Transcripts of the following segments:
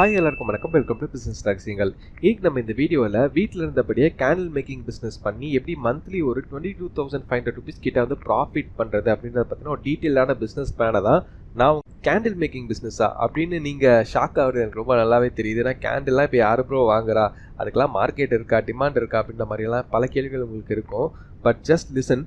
Hi எல்லாருக்கும் வணக்கம். Welcome to business டாக்ஸிங்கள் இன்னைக்கு நம்ம இந்த வீடியோவில் வீட்டில் இருந்தபடியே கேண்டில் மேக்கிங் பிஸ்னஸ் பண்ணி எப்படி மந்த்லி ஒரு twenty two thousand five hundred rupees கிட்ட வந்து ப்ராஃபிட் பண்ணுறது அப்படின்றத பார்த்தீங்கன்னா ஒரு டீட்டெயிலான பிஸ்னஸ் பிளானை தான் நான் கேண்டில் மேக்கிங் பிஸ்னஸா அப்படின்னு நீங்கள் ஷாக் ஆகுறது எனக்கு ரொம்ப நல்லாவே தெரியுது. ஏன்னா கேண்டில்லாம் இப்போ யார் ப்ரோ வாங்குறா? அதுக்கெல்லாம் மார்க்கெட் இருக்கா? டிமாண்ட் இருக்கா? அப்படின்ற மாதிரியெல்லாம் பல கேள்விகள் உங்களுக்கு இருக்கும். But just listen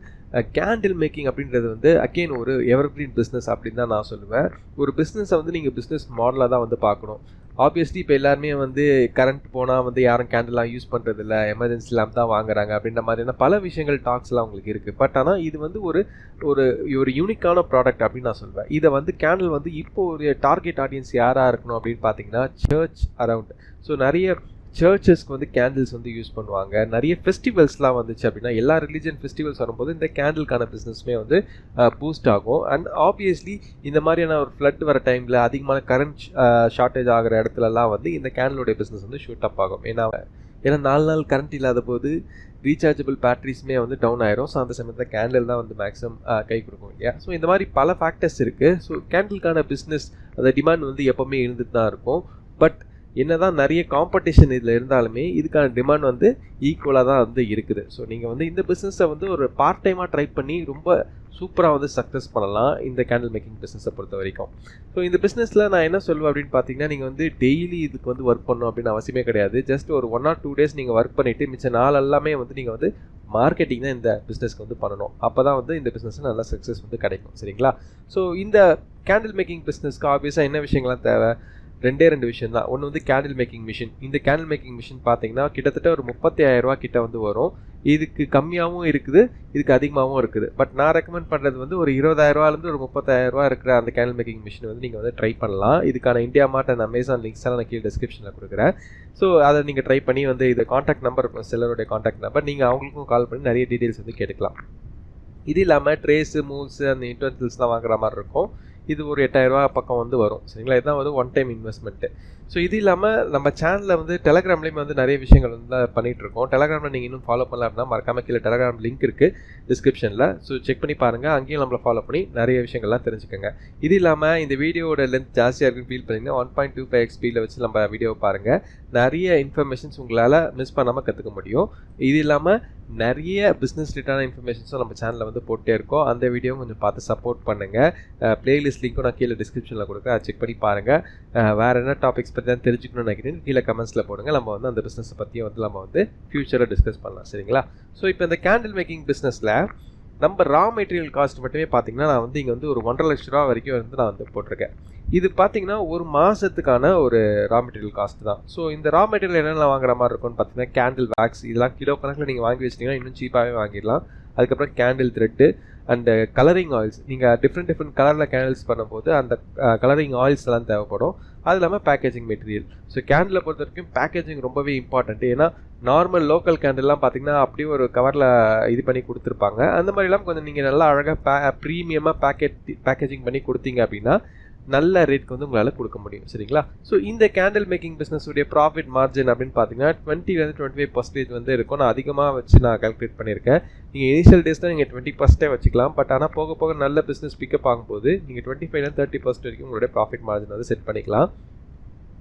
candle making அப்படின்றது வந்து அகெயின் ஒரு எவர்கிரீன் பிஸ்னஸ் அப்படின்னு தான் நான் சொல்லுவேன். ஒரு பிஸ்னஸை வந்து நீங்கள் பிஸ்னஸ் மாடலாக தான் வந்து பார்க்கணும். ஆப்வியஸ்லி இப்போ எல்லாருமே வந்து கரண்ட் போனால் வந்து யாரும் கேண்டெல்லாம் யூஸ் பண்ணுறதில்ல எமர்ஜென்சி லேம்ப் தான் வாங்குறாங்க அப்படின்ற மாதிரியான பல விஷயங்கள் டாக்ஸ்லாம் உங்களுக்கு இருக்குது பட் ஆனால் இது வந்து ஒரு ஒரு ஒரு யூனிக்கான ப்ராடக்ட் அப்படின்னு நான் சொல்லுவேன் இதை வந்து கேண்டில் வந்து இப்போ ஒரு டார்கெட் ஆடியன்ஸ் யாராக இருக்கணும் அப்படின்னு பார்த்தீங்கன்னா சர்ச் அரவுண்ட் ஸோ நிறைய சர்ச்சஸ்க்கு வந்து கேண்டில்ஸ் வந்து யூஸ் பண்ணுவாங்க. நிறைய ஃபெஸ்டிவல்ஸ்லாம் வந்துச்சு அப்படின்னா எல்லா ரிலீஜன் ஃபெஸ்டிவல்ஸ் வரும்போது இந்த கேண்டிலுக்கான பிஸ்னஸ்மே வந்து பூஸ்ட் ஆகும். அண்ட் ஆப்வியஸ்லி இந்த மாதிரியான ஒரு ஃப்ளட் வர டைமில் அதிகமான கரண்ட் ஷார்ட்டேஜ் ஆகிற இடத்துலலாம் வந்து இந்த கேண்டிலுடைய பிஸ்னஸ் வந்து ஷூட் அப் ஆகும். ஏன்னா ஏன்னா நாலு நாள் கரண்ட் இல்லாத போது ரீசார்ஜபிள் பேட்ரிஸுமே வந்து டவுன் ஆயிரும். ஸோ அந்த சமயத்தில் கேண்டில் தான் வந்து மேக்ஸிமம் கை கொடுக்கும் இல்லையா? ஸோ இந்த மாதிரி பல ஃபேக்டர்ஸ் இருக்குது ஸோ கேண்டிலுக்கான பிஸ்னஸ் அந்த டிமாண்ட் வந்து எப்போவுமே இருந்துட்டு தான் இருக்கும். பட் என்னதான் நிறைய காம்படிஷன் இதில் இருந்தாலுமே இதுக்கான டிமாண்ட் வந்து ஈக்குவலாக தான் வந்து இருக்குது. ஸோ நீங்கள் வந்து இந்த பிஸ்னஸை வந்து ஒரு பார்ட் டைமாக ட்ரை பண்ணி ரொம்ப சூப்பராக வந்து சக்ஸஸ் பண்ணலாம் இந்த கேண்டில் மேக்கிங் பிஸ்னஸை பொறுத்த வரைக்கும். ஸோ இந்த பிஸ்னஸில் நான் என்ன சொல்லுவேன் அப்படின்னு பார்த்தீங்கன்னா நீங்கள் வந்து டெய்லி இதுக்கு வந்து ஒர்க் பண்ணணும் அப்படின்னு அவசியமே கிடையாது. ஜஸ்ட் ஒரு ஒன் ஆர் டூ டேஸ் நீங்கள் ஒர்க் பண்ணிவிட்டு மிச்ச நாள் எல்லாமே வந்து நீங்கள் வந்து மார்க்கெட்டிங் தான் இந்த பிஸ்னஸ்க்கு வந்து பண்ணணும். அப்போ தான் வந்து இந்த பிஸ்னஸ் நல்லா சக்ஸஸ் வந்து கிடைக்கும். சரிங்களா? ஸோ இந்த கேண்டில் மேக்கிங் பிஸ்னஸ்க்கு ஆப்வியஸாக என்ன விஷயங்கள்லாம் தேவை? ரெண்டே ரெண்டு விஷயம் தான் ஒன்று வந்து கேண்டில் மேக்கிங் மிஷின் இந்த கேண்டில் மேக்கிங் மிஷின் பார்த்தீங்கன்னா கிட்டத்தட்ட ஒரு முப்பத்தி ஆயிரரூவா கிட்ட வந்து வரும். இதுக்கு கம்மியாகவும் இருக்குது இதுக்கு அதிகமாகவும் இருக்குது. பட் நான் ரெக்கமெண்ட் பண்ணுறது வந்து ஒரு இருபதாயிரரூவாலேருந்து ஒரு முப்பத்தாயிரரூவா இருக்கிற அந்த கேண்டில் மேக்கிங் மிஷின் வந்து நீங்கள் வந்து ட்ரை பண்ணலாம். இதுக்கான India Mart and Amazon links எல்லாம் நான் கீழே டிஸ்கிரிப்ஷனில் கொடுக்குறேன். ஸோ அதை நீங்கள் ட்ரை பண்ணி வந்து இது காண்டாக்ட் நம்பர் இருக்கும் செல்லருடைய காண்டாக்ட் நம்பர் நீங்கள் அவங்களுக்கும் கால் பண்ணி நிறைய டீட்டெயில்ஸ் வந்து கேட்டுக்கலாம். இது இல்லாமல் ட்ரேஸு மூவ்ஸு அந்த இன்டர்னல்ஸ்லாம் வாங்குற மாதிரி இருக்கும். இது ஒரு எட்டாயிரரூபா பக்கம் வந்து வரும். சரிங்களா? இதுதான் வந்து ஒன் டைம் இன்வெஸ்ட்மெண்ட்டு ஸோ இது இல்லாமல் நம்ம சேனலில் வந்து டெலகிராம்லேயும் வந்து நிறைய விஷயங்கள் வந்து பண்ணிகிட்டு இருக்கோம். டெலகிராமில் நீங்கள் இன்னும் ஃபாலோ பண்ணல அப்படின்னா மறக்காம கீழே டெலகிராம் லிங்க் இருக்குது டிஸ்கிரிப்ஷனில் ஸோ செக் பண்ணி பாருங்கள் அங்கேயும் நம்மளை ஃபாலோ பண்ணி நிறைய விஷயங்கள்லாம் தெரிஞ்சுக்கோங்க. இது இல்லாமல் இந்த வீடியோட லென்த் ஜாஸ்தியாக இருக்குன்னு ஃபீல் பண்ணிங்கன்னா ஒன் பாயிண்ட் டூ ஃபைவ் எக்ஸ்பீடில் வச்சு நம்ம வீடியோ பாருங்கள் நிறைய இன்ஃபர்மேஷன்ஸ் உங்களால் மிஸ் பண்ணாமல் கற்றுக்க முடியும். இது இல்லாமல் நிறைய பிஸ்னஸ் ரிலேட்டான இன்ஃபர்மேஷன்ஸும் நம்ம சேனலில் வந்து போட்டே இருக்கோம். அந்த வீடியோ கொஞ்சம் பார்த்து சப்போர்ட் பண்ணுங்கள் பிளேலிஸ்ட் லிங்க்கும் நான் கீழே டிஸ்கிரிப்ஷனில் கொடுக்குறேன். அதை செக் பண்ணி பாருங்கள் வேறு என்ன டாபிக்ஸ் பற்றி தான் தெரிஞ்சுக்கணும்னு நினைக்கிறேன் கீழே கமெண்ட்ஸில் போடுங்க. நம்ம வந்து அந்த பிஸ்னஸை பற்றியும் வந்து நம்ம வந்து ஃப்யூச்சரில் டிஸ்கஸ் பண்ணலாம். சரிங்களா? ஸோ இப்போ இந்த கேண்டில் மேக்கிங் பிஸ்னஸில் நம்ம ரா மெட்டீரியல் காஸ்ட் மட்டுமே பார்த்தீங்கன்னா நான் வந்து இங்கே வந்து ஒரு ஒன்றரை லட்ச ரூபா வரைக்கும் வந்து நான் வந்து போட்டிருக்கேன். இது பார்த்தீங்கன்னா ஒரு மாதத்துக்கான ஒரு ரா மெட்டீரியல் காஸ்ட் தான். ஸோ இந்த ரா மெட்டீரியல் என்னென்ன வாங்குற மாதிரி இருக்கும்னு பார்த்தீங்கன்னா கேண்டில் வேக்ஸ் இதெல்லாம் கிலோ கணக்கில் நீங்கள் வாங்கி வச்சிட்டிங்கன்னா இன்னும் சீப்பாகவே வாங்கிடலாம். அதுக்கப்புறம் candle thread and colouring oils நீங்கள் டிஃப்ரெண்ட் டிஃப்ரெண்ட் கலரில் கேண்டில்ஸ் பண்ணும்போது அந்த கலரிங் ஆயில்ஸ் எல்லாம் தேவைப்படும். அது இல்லாமல் பேக்கேஜிங் மெட்டீரியல் ஸோ கேண்டிலை பொறுத்த வரைக்கும் பேக்கேஜிங் ரொம்பவே இம்பார்ட்டன்ட் ஏன்னா நார்மல் லோக்கல் கேண்டில்லாம் பார்த்தீங்கன்னா அப்படியே ஒரு கவரில் இது பண்ணி கொடுத்துருப்பாங்க. அந்த மாதிரிலாம் கொஞ்சம் நீங்கள் நல்லா அழகாக பே ப்ரீமியமாக பேக்கெட் பேக்கேஜிங் பண்ணி கொடுத்தீங்க அப்படின்னா நல்ல ரேட்க்கு வந்து உங்களால் கொடுக்க முடியும். சரிங்களா? ஸோ இந்த கேண்டில் மேக்கிங் பிஸ்னஸ் உடைய ப்ராஃபிட் மார்ஜின் அப்படின்னு பார்த்தீங்கன்னா டுவெண்ட்டிலேருந்து டுவெண்ட்டி ஃபைவ் பர்சன்டேஜ் வந்து இருக்கும். நான் அதிகமாக வச்சு நான் கால்குலேட் பண்ணியிருக்கேன். நீங்கள் இனிஷியல் டேஸ் தான் நீங்கள் டுவெண்ட்டி பர்சன்டே வச்சுக்கலாம். பட் ஆனால் போக போக நல்ல பிஸ்னஸ் பிக்கப் ஆகும்போது நீங்கள் டுவெண்ட்டி ஃபைவ்லேருந்து தேர்ட்டி பர்சன்ட் வரைக்கும் உங்களுடைய ப்ராஃபிட் மார்ஜின் வந்து செட் பண்ணிக்கலாம்.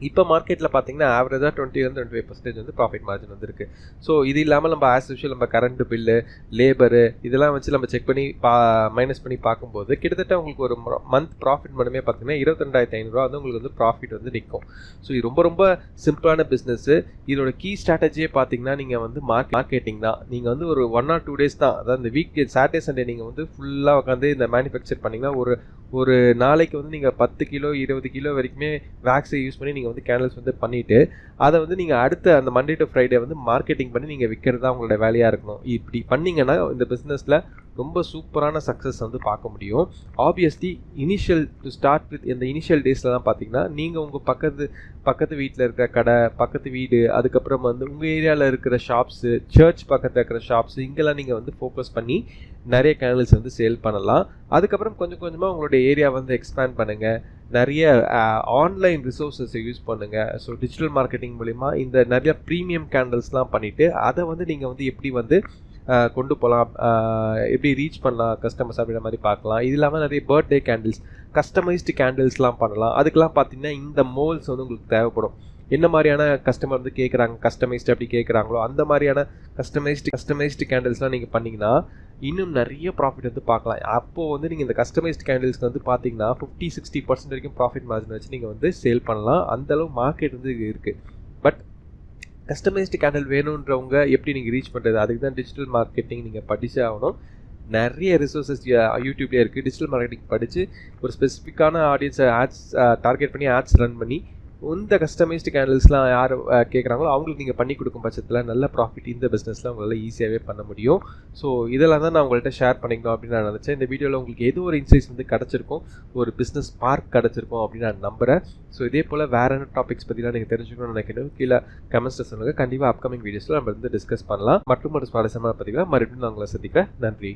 இப்போ மார்க்கெட்டில் பார்த்தீங்கன்னா ஆவரேஜாக டுவெண்ட்டிலேருந்து டுவெண்ட்டி ஃபைவ் பர்சன்டேஜ் வந்து ப்ராஃபிட் மார்ஜின் வந்துருக்கு. ஸோ இது இல்லாமல் நம்ம ஆஸ் யூஷுவல் நம்ம கரண்ட் பில்லு லேபரு இதெல்லாம் வச்சு நம்ம செக் பண்ணி பா மைனஸ் பண்ணி பார்க்கும்போது கிட்டத்தட்ட உங்களுக்கு ஒரு மந்த் ப்ராஃபிட் மட்டுமே பார்த்தீங்கன்னா இருபத்திரெண்டாயிரத்தி ஐநூறுரூவா வந்து உங்களுக்கு வந்து ப்ராஃபிட் வந்து நிற்கும் ஸோ இது ரொம்ப ரொம்ப சிம்பிளான பிஸ்னஸ்ஸு இதோட கீ ஸ்ட்ராட்டஜியே பார்த்தீங்கன்னா நீங்கள் வந்து மார்க் மார்க்கெட்டிங் தான். நீங்கள் வந்து ஒரு ஒன் ஆர் டூ டேஸ் தான் அதாவது இந்த வீக் சாட்டர்டே சண்டே நீங்கள் வந்து ஃபுல்லாக உட்காந்து இந்த மேனுஃபேக்சர் பண்ணிங்கன்னா ஒரு ஒரு நாளைக்கு வந்து நீங்கள் பத்து கிலோ இருபது கிலோ வரைக்குமே வேக்ஸை யூஸ் பண்ணி நீங்கள் வந்து கேண்டல்ஸ் வந்து பண்ணிவிட்டு அதை வந்து நீங்கள் அடுத்த அந்த மண்டே டு ஃப்ரைடே வந்து மார்க்கெட்டிங் பண்ணி நீங்கள் விற்கிறது தான் உங்களோட வேலையாக இருக்கணும். இப்படி பண்ணிங்கன்னா இந்த பிஸ்னஸில் ரொம்ப சூப்பரான சக்ஸஸ் வந்து பார்க்க முடியும். Obviously initial to start with இந்த இனிஷியல் டேஸில் தான் பார்த்தீங்கன்னா நீங்கள் உங்கள் பக்கத்து பக்கத்து வீட்டில் இருக்கிற கடை பக்கத்து வீடு அதுக்கப்புறம் வந்து உங்கள் ஏரியாவில் இருக்கிற ஷாப்ஸு சர்ச் பக்கத்தில் இருக்கிற ஷாப்ஸு இங்கெல்லாம் நீங்கள் வந்து ஃபோக்கஸ் பண்ணி நிறைய கேனல்ஸ் வந்து சேல் பண்ணலாம். அதுக்கப்புறம் கொஞ்சம் கொஞ்சமாக உங்களுடைய ஏரியா வந்து எக்ஸ்பேண்ட் பண்ணுங்கள் நிறைய ஆன்லைன் ரிசோர்ஸஸை யூஸ் பண்ணுங்கள் ஸோ டிஜிட்டல் மார்க்கெட்டிங் மூலிமா இந்த நிறைய ப்ரீமியம் கேண்டல்ஸ்லாம் பண்ணிவிட்டு அதை வந்து நீங்கள் வந்து எப்படி வந்து கொண்டு போகலாம் எப்படி ரீச் பண்ணலாம் கஸ்டமர்ஸ் அப்படின்ற மாதிரி பார்க்கலாம். இது இல்லாமல் நிறைய பர்த்டே கேண்டில்ஸ் கஸ்டமைஸ்டு கேண்டில்ஸ்லாம் பண்ணலாம். அதுக்கெலாம் பார்த்தீங்கன்னா இந்த மோல்ஸ் வந்து உங்களுக்கு தேவைப்படும். என்ன மாதிரியான கஸ்டமர் வந்து கேட்குறாங்க கஸ்டமைஸ்டு அப்படி கேட்குறாங்களோ அந்த மாதிரியான கஸ்டமைஸ்டு கஸ்டமைஸ்டு கேண்டில்ஸ்லாம் நீங்கள் பண்ணிங்கன்னா இன்னும் நிறைய ப்ராஃபிட் வந்து பார்க்கலாம். அப்போது வந்து நீங்கள் இந்த கஸ்டமைஸ்டு கேண்டில்ஸ்க்கு வந்து பார்த்தீங்கன்னா ஃபிஃப்டி சிக்ஸ்டி பர்சன்ட் வரைக்கும் ப்ராஃபிட் மார்ஜின் வச்சு நீங்கள் வந்து சேல் பண்ணலாம். அந்தளவு மார்க்கெட் வந்து இருக்குது பட் கஸ்டமைஸ்டு கேண்டில் வேணுன்றவங்க எப்படி நீங்கள் ரீச் பண்ணுறது அதுக்கு தான் டிஜிட்டல் மார்க்கெட்டிங் நீங்கள் படித்தே ஆகணும். நிறைய ரிசோர்ஸஸ் யூடியூப்லேயே இருக்குது டிஜிட்டல் மார்க்கெட்டிங் படித்து ஒரு ஸ்பெசிஃபிக்கான ஆடியன்ஸை ஆட்ஸ் டார்கெட் பண்ணி ஆட்ஸ் ரன் பண்ணி இந்த கஸ்டமைஸ்டு கேண்டில்ஸ்லாம் யார் கேட்குறாங்களோ அவங்களுக்கு நீங்கள் பண்ணி கொடுக்கும் பட்சத்தில் நல்ல ப்ராஃபிட் இந்த பிஸ்னஸில் உங்களால் ஈஸியாகவே பண்ண முடியும். ஸோ இதெல்லாம் தான் நான் உங்கள்கிட்ட ஷேர் பண்ணிக்கணும் அப்படின்னு நான் நினச்சேன். இந்த வீடியோவில் உங்களுக்கு ஏதோ ஒரு இன்சைட்ஸ் வந்து கிடச்சிருக்கும் ஒரு பிஸ்னஸ் பார்க் கிடச்சிருக்கும் அப்படின்னு நான் நம்புகிறேன் ஸோ இதே போல் வேறு என்ன டாபிக்ஸ் பற்றிலாம் நீங்கள் தெரிஞ்சுக்கணும்னு நினைக்கணும் கீழே கமெண்ட்ஸில் சொல்லுங்கள் கண்டிப்பாக அப்கமிங் வீடியோஸில் நம்ம வந்து டிஸ்கஸ் பண்ணலாம். மற்றும் ஒரு சுவாரஸ்யமான பதிவில் மறுபடியும் நான் உங்களை சந்திக்கிறேன். நன்றி.